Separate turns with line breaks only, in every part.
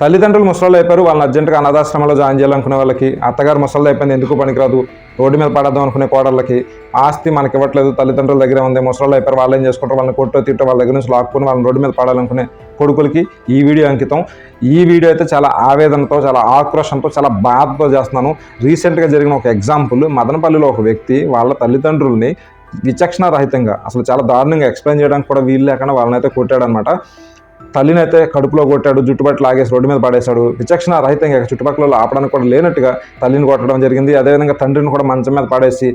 తల్లిదండ్రులు ముసలాళ్ళు అయిపోయారు. వాళ్ళని అర్జెంటుగా అనాథాశ్రమంలో జాయిన్ చేయాలనుకునే వాళ్ళకి అత్తగారు ముసలాళ్ళు అయిపోయింది. ఎందుకు పనికిరాదు? రోడ్డు మీద పడద్దాం అనుకునే కోడళ్ళకి ఆస్తి మనకి ఇవ్వట్లేదు. తల్లిదండ్రుల దగ్గర ఉంది. ముసలాళ్ళు అయిపోయారు. వాళ్ళు ఏం చేసుకుంటారు? వాళ్ళని కొట్టో తిట్టో వాళ్ళ దగ్గర నుంచి లాక్కుని వాళ్ళని రోడ్డు మీద పడాలనుకునే కొడుకులకి ఈ వీడియో అంకితం. ఈ వీడియో అయితే చాలా ఆవేదనతో చాలా ఆక్రోషంతో చాలా బాధతో చేస్తున్నాను. రీసెంట్గా జరిగిన ఒక ఎగ్జాంపుల్ మదనపల్లిలో ఒక వ్యక్తి వాళ్ళ తల్లిదండ్రుల్ని విచక్షణ రహితంగా అసలు చాలా దారుణంగా ఎక్స్ప్లెయిన్ చేయడానికి కూడా వీలు లేకుండా వాళ్ళనైతే కొట్టాడనమాట. తల్లిని అయితే కడుపులో కొట్టాడు జుట్టుబట్టు లాగేసి రోడ్డు మీద పడేశాడు. విచక్షణ రహితంగా చుట్టుపక్కల ఆపడానికి కూడా లేనట్టుగా తల్లిని కొట్టడం జరిగింది. అదేవిధంగా తండ్రిని కూడా మంచం మీద పడేసి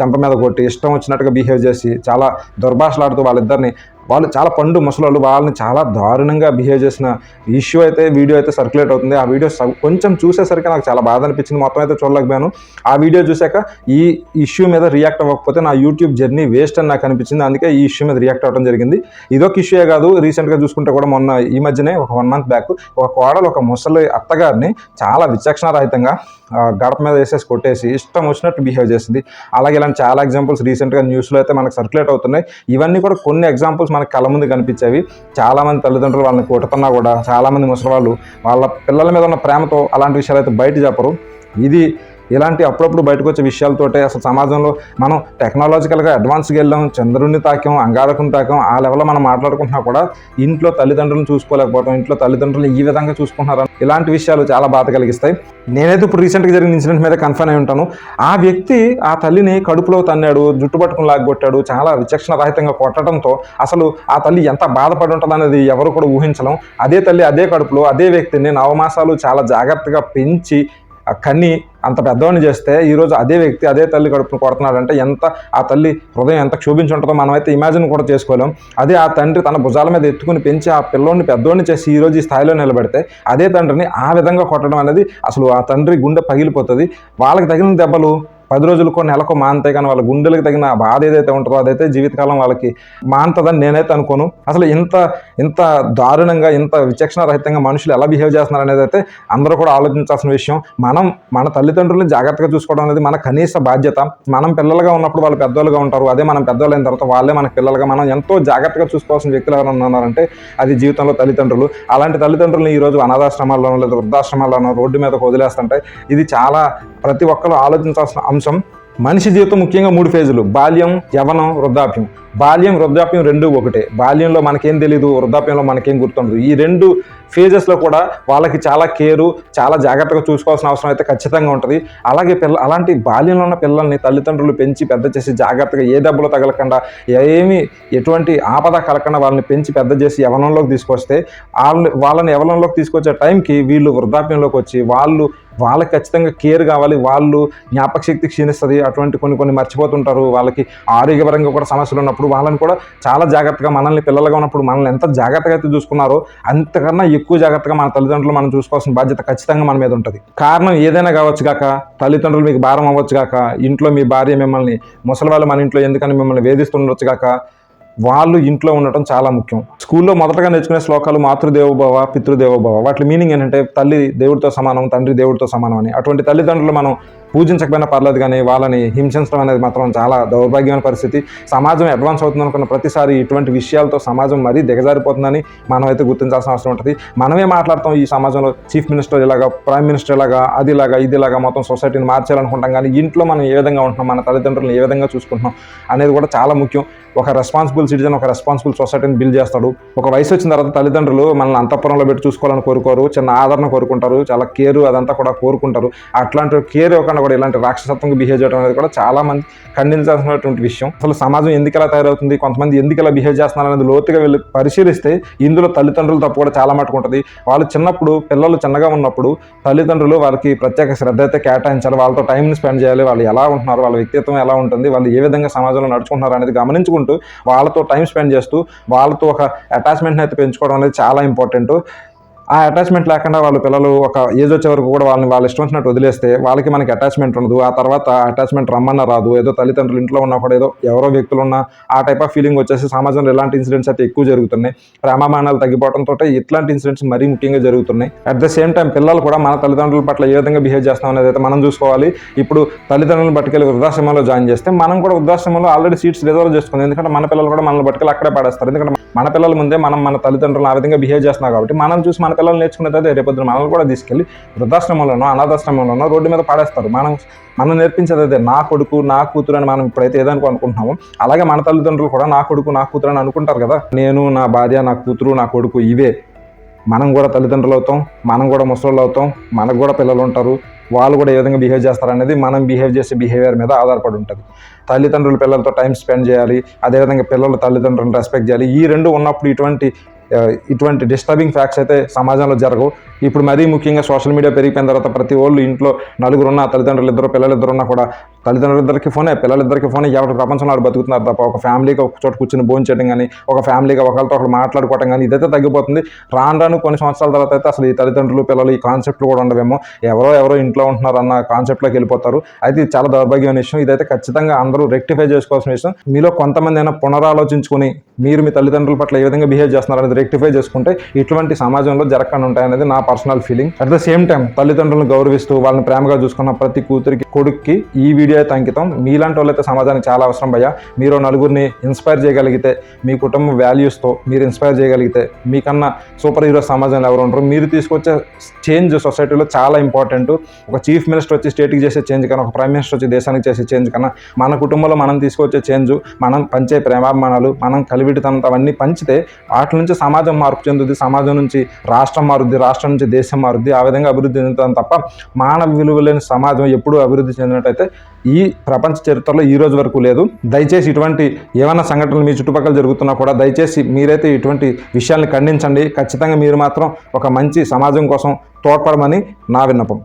చెంప మీద కొట్టి ఇష్టం వచ్చినట్టుగా బిహేవ్ చేసి చాలా దుర్భాషలాడుతూ వాళ్ళిద్దరిని వాళ్ళు చాలా పండు ముసలోళ్ళు వాళ్ళని చాలా దారుణంగా బిహేవ్ చేసిన ఇష్యూ అయితే వీడియో అయితే సర్క్యులేట్ అవుతుంది. ఆ వీడియో కొంచెం చూసేసరికి నాకు చాలా బాధ అనిపించింది. మొత్తం అయితే చూడలేకపోయాను. ఆ వీడియో చూశాక ఈ ఇష్యూ మీద రియాక్ట్ అవ్వకపోతే నా యూట్యూబ్ జర్నీ వేస్ట్ అని నాకు అనిపించింది. అందుకే ఈ ఇష్యూ మీద రియాక్ట్ అవ్వడం జరిగింది. ఇదొక ఇష్యూ కాదు. రీసెంట్గా చూసుకుంటే కూడా మొన్న ఈ మధ్యనే ఒక వన్ మంత్ బ్యాక్ ఒక కోడలు ఒక ముసలి అత్తగారిని చాలా విచక్షణారహితంగా గడప మీద వేసేసి కొట్టేసి ఇష్టం వచ్చినట్టు బిహేవ్ చేసింది. అలాగే ఇలాంటి చాలా ఎగ్జాంపుల్స్ రీసెంట్గా న్యూస్లో అయితే మనకు సర్క్యులేట్ అవుతున్నాయి. ఇవన్నీ కూడా కొన్ని ఎగ్జాంపుల్స్ మనకు కళ్ళ ముందు కనిపించేవి. చాలామంది తల్లిదండ్రులు వాళ్ళని కొట్టుతున్నా కూడా చాలామంది ముసలి వాళ్ళు వాళ్ళ పిల్లల మీద ఉన్న ప్రేమతో అలాంటి విషయాలు అయితే బయట చెప్పరు. ఇది ఇలాంటి అప్పుడప్పుడు బయటకు వచ్చే విషయాలతోటే అసలు సమాజంలో మనం టెక్నాలజికల్గా అడ్వాన్స్కి వెళ్ళాం చంద్రుడిని తాకాం అంగారకుని తాకాం ఆ లెవెల్లో మనం మాట్లాడుకుంటున్నా కూడా ఇంట్లో తల్లిదండ్రులను చూసుకోలేకపోవడం ఇంట్లో తల్లిదండ్రులు ఈ విధంగా చూసుకుంటున్నారు ఇలాంటి విషయాలు చాలా బాధ కలిగిస్తాయి. నేనైతే ఇప్పుడు రీసెంట్గా జరిగిన ఇన్సిడెంట్ మీద కన్ఫర్మ్ అయి ఉంటాను. ఆ వ్యక్తి ఆ తల్లిని కడుపులో తన్నాడు జుట్టు పట్టుకుని లాగొట్టాడు చాలా విచక్షణ రహితంగా కొట్టడంతో అసలు ఆ తల్లి ఎంత బాధపడి ఉంటుంది అనేది ఎవరు కూడా ఊహించలేం. అదే తల్లి అదే కడుపులో అదే వ్యక్తిని నవమాసాలు చాలా జాగ్రత్తగా పెంచి ఆ కన్ని అంత పెద్దవాడిని చేస్తే ఈరోజు అదే వ్యక్తి అదే తల్లి కడుపును కొడుతున్నాడంటే ఎంత ఆ తల్లి హృదయం ఎంత క్షోభించి ఉంటుందో మనమైతే ఇమాజిన్ కూడా చేసుకోలేం. అదే ఆ తండ్రి తన భుజాల మీద ఎత్తుకుని పెంచి ఆ పిల్లోడిని పెద్దోడిని చేసి ఈరోజు ఈ స్థాయిలో నిలబెడితే అదే తండ్రిని ఆ విధంగా కొట్టడం అనేది అసలు ఆ తండ్రి గుండె పగిలిపోతుంది. వాళ్ళకి తగిన దెబ్బలు పది రోజులకో నెలకో మాంతే కానీ వాళ్ళ గుండెలకు తగిన బాధ ఏదైతే ఉంటుందో అదైతే జీవితకాలం వాళ్ళకి మాంతదని నేనైతే అనుకోను. అసలు ఇంత ఇంత దారుణంగా ఇంత విచక్షణ రహితంగా మనుషులు ఎలా బిహేవ్ చేస్తున్నారు అనేది అయితే అందరూ కూడా ఆలోచించాల్సిన విషయం. మనం మన తల్లిదండ్రులను జాగ్రత్తగా చూసుకోవడం అనేది మన కనీస బాధ్యత. మనం పిల్లలుగా ఉన్నప్పుడు వాళ్ళు పెద్దవాళ్ళుగా ఉంటారు. అదే మనం పెద్దవాళ్ళు అయిన తర్వాత వాళ్ళే మన పిల్లలుగా. మనం ఎంతో జాగ్రత్తగా చూసుకోవాల్సిన వ్యక్తులు ఎవరైనా ఉన్నారంటే అది జీవితంలో తల్లిదండ్రులు. అలాంటి తల్లిదండ్రులను ఈరోజు అనాథాశ్రమాల్లోనో లేదా వృద్ధాశ్రమాల్లోనో రోడ్డు మీద వదిలేస్తుంటే ఇది చాలా ప్రతి ఒక్కరు ఆలోచించాల్సిన అంశం మనిషి జీవితం ముఖ్యంగా మూడు ఫేజులు. బాల్యం యవనం వృద్ధాప్యం. బాల్యం వృద్ధాప్యం రెండు ఒకటే. బాల్యంలో మనకేం తెలియదు వృద్ధాప్యంలో మనకేం గుర్తుండదు. ఈ రెండు ఫేజెస్లో కూడా వాళ్ళకి చాలా కేరు చాలా జాగ్రత్తగా చూసుకోవాల్సిన అవసరం అయితే ఖచ్చితంగా ఉంటుంది. అలాగే పిల్ల అలాంటి బాల్యంలో ఉన్న పిల్లల్ని తల్లిదండ్రులు పెంచి పెద్ద చేసి జాగ్రత్తగా ఏ దెబ్బలు తగలకుండా ఏమి ఎటువంటి ఆపద కలగకుండా వాళ్ళని పెంచి పెద్ద చేసి యవనంలోకి తీసుకొస్తే వాళ్ళని వాళ్ళని యవనంలోకి తీసుకొచ్చే టైంకి వీళ్ళు వృద్ధాప్యంలోకి వచ్చి వాళ్ళు వాళ్ళకి ఖచ్చితంగా కేర్ కావాలి. వాళ్ళు జ్ఞాపక శక్తి క్షీణిస్తుంది. అటువంటి కొన్ని కొన్ని మర్చిపోతుంటారు. వాళ్ళకి ఆరోగ్యపరంగా కూడా సమస్యలు ఉన్నప్పుడు వాళ్ళని కూడా చాలా జాగ్రత్తగా మనల్ని పిల్లలుగా ఉన్నప్పుడు మనల్ని ఎంత జాగ్రత్తగా అయితే చూసుకున్నారో అంతకన్నా ఎక్కువ జాగ్రత్తగా మన తల్లిదండ్రులు మనం చూసుకోవాల్సిన బాధ్యత ఖచ్చితంగా మన మీద ఉంటుంది. కారణం ఏదైనా కావచ్చు కాక తల్లిదండ్రులు మీకు భారం అవ్వచ్చు కాక ఇంట్లో మీ భార్య మిమ్మల్ని ముసలి వాళ్ళు మన ఇంట్లో ఎందుకని మిమ్మల్ని వేధిస్తుండొచ్చు కాక వాళ్ళు ఇంట్లో ఉండటం చాలా ముఖ్యం. స్కూల్లో మొదటగా నేర్చుకునే శ్లోకాలు మాతృదేవోభవ పితృదేవోభవ. వాటి మీనింగ్ ఏంటంటే తల్లి దేవుడితో సమానం తండ్రి దేవుడితో సమానం అని. అటువంటి తల్లిదండ్రులు మనం పూజించకపోయినా పర్లేదు కానీ వాళ్ళని హింసించడం అనేది మాత్రం చాలా దౌర్భాగ్యమైన పరిస్థితి. సమాజం అడ్వాన్స్ అవుతుంది అనుకున్న ప్రతిసారి ఇటువంటి విషయాలతో సమాజం మరీ దిగజారిపోతుందని మనం అయితే గుర్తించాల్సిన అవసరం ఉంటుంది. మనమే మాట్లాడతాం ఈ సమాజంలో చీఫ్ మినిస్టర్ ఇలాగా ప్రైమ్ మినిస్టర్ ఇలాగా అది ఇలాగా ఇది ఇలాగా మొత్తం సొసైటీని మార్చాలనుకుంటాం కానీ ఇంట్లో మనం ఏ విధంగా ఉంటున్నాం మన తల్లిదండ్రులను ఏ విధంగా చూసుకుంటున్నాం అనేది కూడా చాలా ముఖ్యం. ఒక రెస్పాన్సిబుల్ సిటిజన్ ఒక రెస్పాన్సిబుల్ సొసైటీని బిల్డ్ చేస్తాడు. ఒక వయసు వచ్చిన తర్వాత తల్లిదండ్రులు మనల్ని అంతఃపురంలో పెట్టి చూసుకోవాలని కోరుకోరు చిన్న ఆదరణ కోరుకుంటారు చాలా కేరు అదంతా కూడా కోరుకుంటారు. అట్లాంటి కేర్ కూడా ఇలాంటి రాక్షసత్వంగా బిహేవ్ చేయడం అనేది కూడా చాలా మంది ఖండించాల్సినటువంటి విషయం. అసలు సమాజం ఎందుకు ఎలా తయారవుతుంది? కొంతమంది ఎందుకు ఇలా బిహేవ్ చేస్తున్నారు అనేది లోతుగా వెళ్ళి పరిశీలిస్తే ఇందులో తల్లిదండ్రులు తప్పు కూడా చాలా మటుకు ఉంటుంది. వాళ్ళు చిన్నప్పుడు పిల్లలు చిన్నగా ఉన్నప్పుడు తల్లిదండ్రులు వాళ్ళకి ప్రత్యేక శ్రద్ధ అయితే కేటాయించాలి. వాళ్ళతో టైంని స్పెండ్ చేయాలి. వాళ్ళు ఎలా ఉంటున్నారు? వాళ్ళ వ్యక్తిత్వం ఎలా ఉంటుంది? వాళ్ళు ఏ విధంగా సమాజంలో నడుచుకుంటున్నారు అనేది గమనించుకుంటూ వాళ్ళతో టైం స్పెండ్ చేస్తూ వాళ్ళతో ఒక అటాచ్మెంట్ని అయితే పెంచుకోవడం అనేది చాలా ఇంపార్టెంట్ ఆ అటాచ్మెంట్ లేకుండా వాళ్ళ పిల్లలు ఒక ఏజ్ వచ్చే వరకు కూడా వాళ్ళని వాళ్ళ ఇష్టం వచ్చినట్టు వదిలేస్తే వాళ్ళకి మనకి అటాచ్మెంట్ ఉండదు. ఆ తర్వాత అటాచ్మెంట్ రమ్మన్న రాదు. ఏదో తల్లిదండ్రులు ఇంట్లో ఉన్నా కూడా ఏదో ఎవరో వ్యక్తులు ఉన్నా ఆ టైప్ ఆఫ్ ఫీలింగ్ వచ్చేసి సమాజంలో ఇలాంటి ఇన్సిడెంట్స్ అయితే ఎక్కువ జరుగుతున్నాయి. ప్రేమామానాలు తగ్గిపోవడంతో ఇట్లాంటి ఇన్సిడెంట్స్ మరీ ముఖ్యంగా జరుగుతున్నాయి. అట్ ద సేమ్ టైం పిల్లలు కూడా మన తల్లిదండ్రుల పట్ల ఏ విధంగా బిహేవ్ చేస్తాం అనేది అయితే మనం చూసుకోవాలి. ఇప్పుడు తల్లిదండ్రులను పట్టుకెళ్ళి వృద్ధాశ్రమంలో జాయిన్ చేస్తే మనం కూడా వృద్ధాశ్రమంలో ఆల్రెడీ సీట్స్ రిజర్వ్ చేసుకుంది. ఎందుకంటే మన పిల్లలు కూడా మనల్ని పట్టుకెళ్ళి అక్కడే పడేస్తారు. ఎందుకంటే మన పిల్లల ముందే మనం మన తల్లిదండ్రులు ఆ విధంగా బిహేవ్ చేస్తున్నాం కాబట్టి మనం చూసి మన పిల్లలు నేర్చుకునేది తర్వాత రేపొద్దున మనల్ని కూడా తీసుకెళ్ళి వృద్ధాశ్రమంలోనో అనాథాశ్రమంలోనో రోడ్డు మీద పాడేస్తారు. మనం మనం నేర్పించేది అదే నా కొడుకు నా కూతురు అని మనం ఇప్పుడైతే ఏదనుకో అనుకుంటున్నామో. అలాగే మన తల్లిదండ్రులు కూడా నా కొడుకు నా కూతురు అని అనుకుంటారు కదా. నేను నా భార్య నా కూతురు నా కొడుకు ఇవే. మనం కూడా తల్లిదండ్రులు అవుతాం మనం కూడా ముసలోళ్ళు అవుతాం మనకు కూడా పిల్లలు ఉంటారు. వాళ్ళు కూడా ఏ విధంగా బిహేవ్ చేస్తారనేది మనం బిహేవ్ చేసే బిహేవియర్ మీద ఆధారపడి ఉంటుంది. తల్లిదండ్రులు పిల్లలతో టైం స్పెండ్ చేయాలి అదేవిధంగా పిల్లలు తల్లిదండ్రులను రెస్పెక్ట్ చేయాలి. ఈ రెండు ఉన్నప్పుడు ఇటువంటి ఇటువంటి డిస్టర్బింగ్ ఫ్యాక్ట్స్ అయితే సమాజంలో జరగవు. ఇప్పుడు మరీ ముఖ్యంగా సోషల్ మీడియా పెరిగిపోయిన తర్వాత ప్రతి వాళ్ళు ఇంట్లో నలుగురున్న తల్లిదండ్రులు ఇద్దరు పిల్లలు ఉన్నా కూడా తల్లిదండ్రులిద్దరికి ఫోనే పిల్లలిద్దరికి ఫోనే. ఎవరి ప్రపంచంలో ఆడు బతుకుతున్నారు తప్ప ఒక ఫ్యామిలీగా ఒక చోట కూర్చొని భోజనం చేయడం కానీ ఒక ఫ్యామిలీగా ఒకరితో ఒకరు మాట్లాడుకోవడం కానీ ఇదైతే తగ్గిపోతుంది. రాను రాను కొన్ని సంవత్సరాల తర్వాత అయితే అసలు ఈ తల్లిదండ్రులు పిల్లలు ఈ కాన్సెప్ట్లు కూడా ఉండవేమో. ఎవరో ఎవరో ఇంట్లో ఉంటున్నారు అన్న కాన్సెప్ట్లోకి వెళ్ళిపోతారు. అయితే ఇది చాలా దౌర్భాగ్యమైన విషయం. ఇదైతే ఖచ్చితంగా అందరూ రెక్టిఫై చేసుకోవాల్సిన విషయం. మీలో కొంతమంది అయినా పునరాలోచించుకొని మీరు మీ తల్లిదండ్రుల పట్ల ఏ విధంగా బిహేవ్ చేస్తున్నారు అనేది రెక్టిఫై చేసుకుంటే ఇటువంటి సమాజంలో జరగకుండా ఉంటాయనేది నా personal feeling. At the same time తల్లిదండ్రులను గౌరవిస్తూ వాళ్ళని ప్రేమగా చూసుకున్న ప్రతి కూతురికి కొడుక్కి ఈ వీడియో అయితే అంకితం. మీలాంటి వాళ్ళైతే సమాజానికి చాలా అవసరం భయ్యా. మీరు నలుగురిని ఇన్స్పైర్ చేయగలిగితే మీ కుటుంబ వాల్యూస్తో మీరు ఇన్స్పైర్ చేయగలిగితే మీకన్నా సూపర్ హీరో సమాజంలో ఎవరు ఉంటారు మీరు తీసుకొచ్చే చేంజ్ సొసైటీలో చాలా ఇంపార్టెంట్ ఒక చీఫ్ మినిస్టర్ వచ్చి స్టేట్కి చేసే చేంజ్ కన్నా ఒక ప్రైమ్ మినిస్టర్ వచ్చి దేశానికి చేసే చేంజ్ కన్నా మన కుటుంబంలో మనం తీసుకొచ్చే చేంజ్ మనం పంచే ప్రేమాభిమానాలు మనం కలివిడితనం అవన్నీ పంచితే వాటి నుంచి సమాజం మార్పు చెందుద్ది సమాజం నుంచి రాష్ట్రం మారుద్ది రాష్ట్రం నుంచి దేశం మారుద్ది ఆ విధంగా అభివృద్ధి చెందుతాం తప్ప మానవ విలువ లేని సమాజం ఎప్పుడూ అభివృద్ధి చెందినట్టయితే ఈ ప్రపంచ చరిత్రలో ఈ రోజు వరకు లేదు. దయచేసి ఇటువంటి ఏమైనా సంఘటనలు మీ చుట్టుపక్కల జరుగుతున్నా కూడా దయచేసి మీరైతే ఇటువంటి విషయాల్ని ఖండించండి. ఖచ్చితంగా మీరు మాత్రం ఒక మంచి సమాజం కోసం తోడ్పడమని నా విన్నపం.